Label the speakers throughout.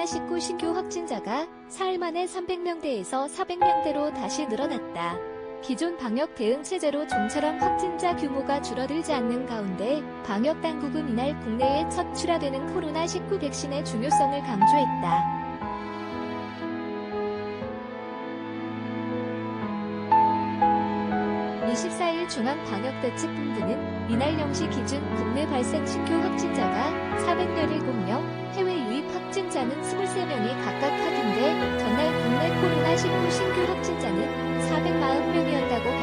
Speaker 1: 코로나 19 신규 확진자가 사흘 만에 300명대에서 400명대로 다시 늘어났다. 기존 방역 대응 체제로 좀처럼 확진자 규모가 줄어들지 않는 가운데 방역 당국은 이날 국내에 첫 출하되는 코로나19 백신의 중요성을 강조했다. (24일) 중앙방역대책본부는 이날 0시 기준 국내 발생 신규 확진자가 417명, 해외 유입 확진자는 23명이 각각 확인돼 전날 국내 코로나19 신규 확진자는 440명이었다고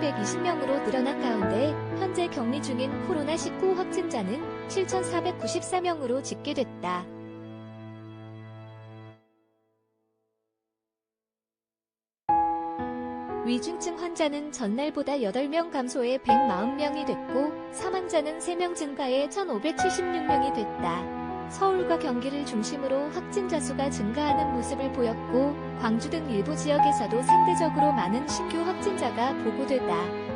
Speaker 1: 8만 8,120명으로 늘어난 가운데 현재 격리 중인 코로나19 확진자는 7,494명으로 집계됐다. 위중증 환자는 전날보다 8명 감소해 140명이 됐고 사망자는 3명 증가해 1,576명이 됐다. 서울과 경기를 중심으로 확진자 수가 증가하는 모습을 보였고 광주 등 일부 지역에서도 상대적으로 많은 신규 확진자가 보고됐다.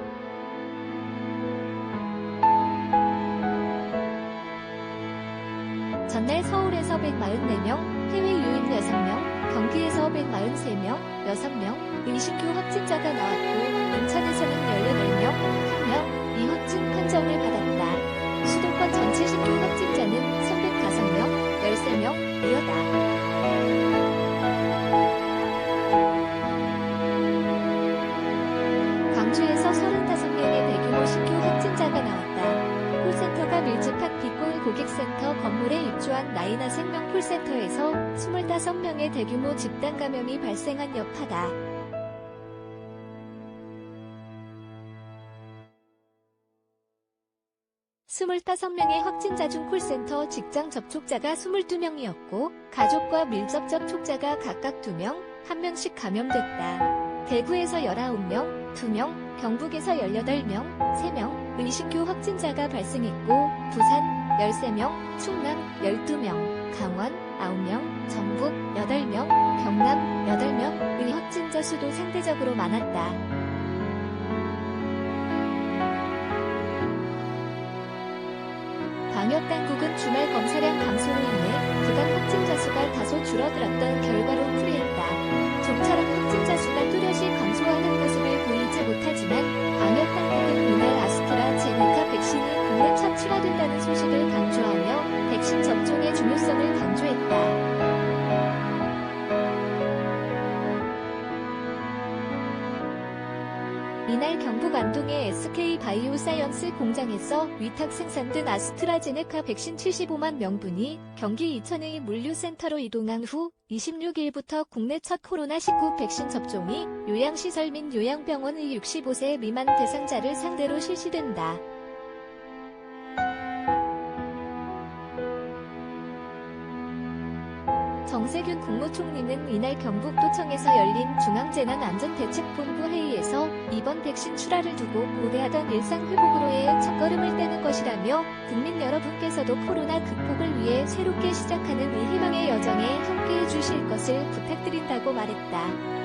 Speaker 1: 전날 서울에서 144명, 해외 유입 6명, 경기에서 143명, 6명, 의 신규 확진자가 나왔고 인천에서는 18명, 1명, 이확진 판정을 받았다. 입주한 나이나 생명 콜센터에서 25명의 대규모 집단 감염이 발생한 여파다. 스물다섯 명의 확진자 중 콜센터 직장 접촉자가 22명이었고 가족과 밀접 접촉자가 각각 2명, 1명씩 감염됐다. 대구에서 19명, 2명, 경북에서 18명, 3명, 의신규 확진자가 발생했고 부산 13명, 충남 12명, 강원 9명, 전북 8명, 경남 8명, 의 확진자 수도 상대적으로 많았다. 방역당국은 주말 검사량 감소로 인해 부당 확진자 수가 다소 줄어들었던 결과로 풀이했다. 좀처럼 이날 경북 안동의 SK 바이오사이언스 공장에서 위탁 생산된 아스트라제네카 백신 75만 명분이 경기 이천의 물류센터로 이동한 후 26일부터 국내 첫 코로나19 백신 접종이 요양시설 및 요양병원의 65세 미만 대상자를 상대로 실시된다. 정세균 국무총리는 이날 경북도청에서 열린 중앙재난안전대책본부 회의에서 이번 백신 출하를 두고 고대하던 일상 회복으로의 첫걸음을 떼는 것이라며 국민 여러분께서도 코로나 극복을 위해 새롭게 시작하는 이 희망의 여정에 함께해 주실 것을 부탁드린다고 말했다.